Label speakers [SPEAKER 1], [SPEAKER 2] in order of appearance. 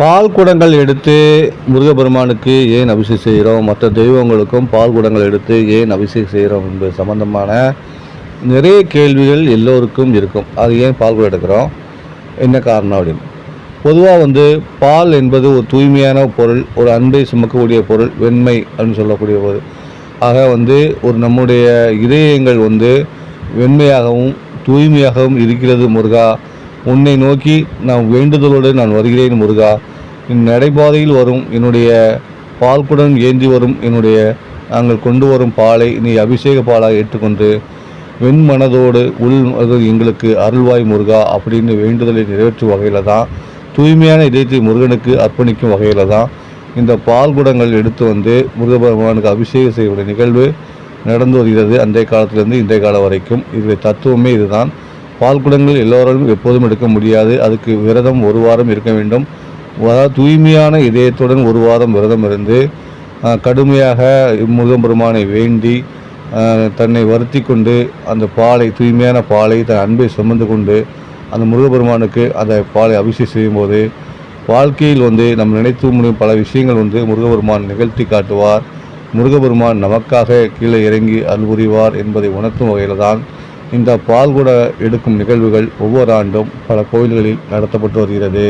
[SPEAKER 1] பால் குடங்கள் எடுத்து முருகப்பெருமானுக்கு ஏன் அபிஷேகம் செய்கிறோம்? மற்ற தெய்வங்களுக்கும் பால் குடங்கள் எடுத்து ஏன் அபிஷேகம் செய்கிறோம் என்பது சம்பந்தமான நிறைய கேள்விகள் எல்லோருக்கும் இருக்கும். அது ஏன் பால் குடம் எடுக்கிறோம்? என்ன காரணம் அப்படின்னு. பொதுவாக வந்து பால் என்பது ஒரு தூய்மையான பொருள் ஒரு அன்பை சுமக்கக்கூடிய பொருள் வெண்மை அப்படின்னு சொல்லக்கூடிய பொருள். ஆக வந்து ஒரு நம்முடைய இதயங்கள் வந்து வெண்மையாகவும் தூய்மையாகவும் இருக்கிறது முருகா. உன்னை நோக்கி நான் வேண்டுதலோடு நான் வருகிறேன் முருகா. இந்நடைபாதையில் வரும் என்னுடைய பால்குடன் ஏந்தி வரும் என்னுடைய நாங்கள் கொண்டு வரும் பாலை நீ அபிஷேக பாலாக ஏற்றுக்கொண்டு வெண்மனதோடு உள் அது எங்களுக்கு அருள்வாய் முருகா அப்படின்னு வேண்டுதலை நிறைவேற்றும் வகையில் தான் தூய்மையான இதயத்தை முருகனுக்கு அர்ப்பணிக்கும் வகையில் தான் இந்த பால் குடங்கள் எடுத்து வந்து முருகபெருமானுக்கு அபிஷேகம் செய்யக்கூடிய நிகழ்வு நடந்து வருகிறது. அந்த காலத்திலிருந்து இந்த காலம் வரைக்கும் இதனுடைய தத்துவமே இதுதான். பால் குடங்கள் எல்லோராலும் எப்போதும் எடுக்க முடியாது. அதுக்கு விரதம் ஒரு வாரம் இருக்க வேண்டும். அதாவது தூய்மையான இதயத்துடன் ஒரு வாரம் விரதம் இருந்து கடுமையாக முருகப்பெருமானை வேண்டி தன்னை வருத்தி கொண்டு அந்த பாலை தூய்மையான பாலை தன் அன்பை சுமந்து கொண்டு அந்த முருகப்பெருமானுக்கு அந்த பாலை அபிஷேகம் செய்யும்போது வாழ்க்கையில் வந்து நம்ம நினைத்து முடியும் பல விஷயங்கள் வந்து முருகப்பெருமான் நிகழ்த்தி காட்டுவார். முருகப்பெருமான் நமக்காக கீழே இறங்கி அல்புரிவார் என்பதை உணர்த்தும் வகையில் தான் இந்த பால்குட எடுக்கும் நிகழ்வுகள் ஒவ்வொரு ஆண்டும் பல கோயில்களில் நடத்தப்பட்டு வருகிறது.